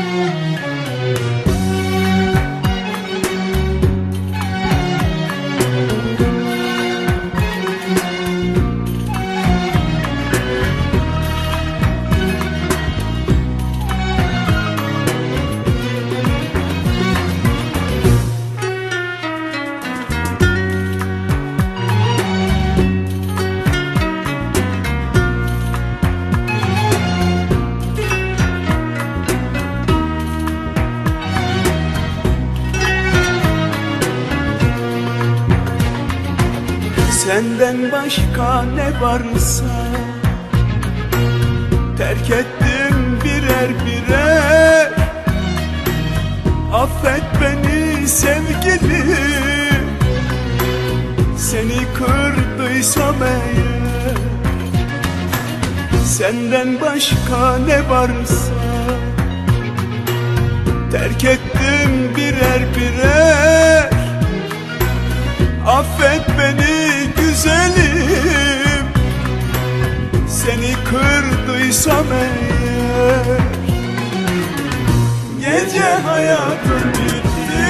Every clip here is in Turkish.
Música Senden başka ne varsa Terk ettim birer birer Affet beni sevgilim. Seni kırdıysam eğer Senden başka ne varsa Terk ettim birer birer kırdıysam eğer Gece hayatım bitti.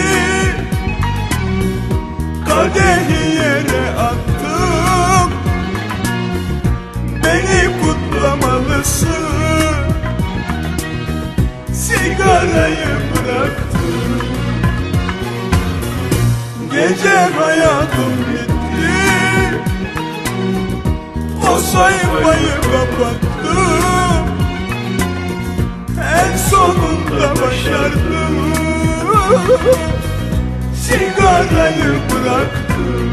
Kadehi yere attım. Beni kutlamalısın. Sigarayı bıraktım. Gece hayatım bitti O sayfayı kapattım. En sonunda başardım. Sigarayı bıraktım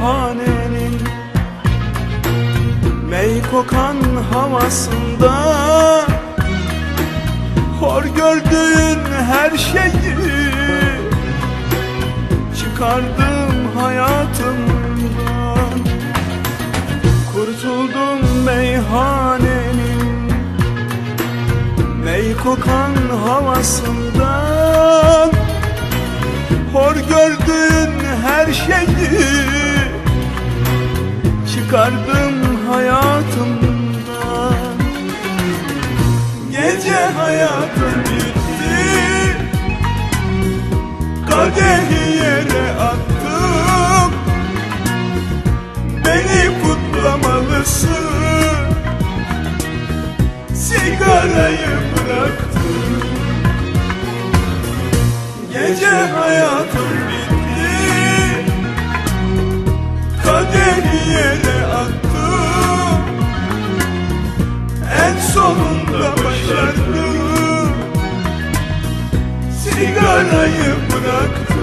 meyhanenin Mey kokan havasında. Hor gördüğün her şeyi Çıkardım hayatımdan. Kurtuldum meyhanenin Mey kokan havasından. Hor gördüğün her şeyi Çıkardım hayatımdan. Gece hayatım bitti. Kadehi yere attım. Beni kutlamalısın. Sigarayı bıraktım. Gece hayatım Sigarayı bıraktım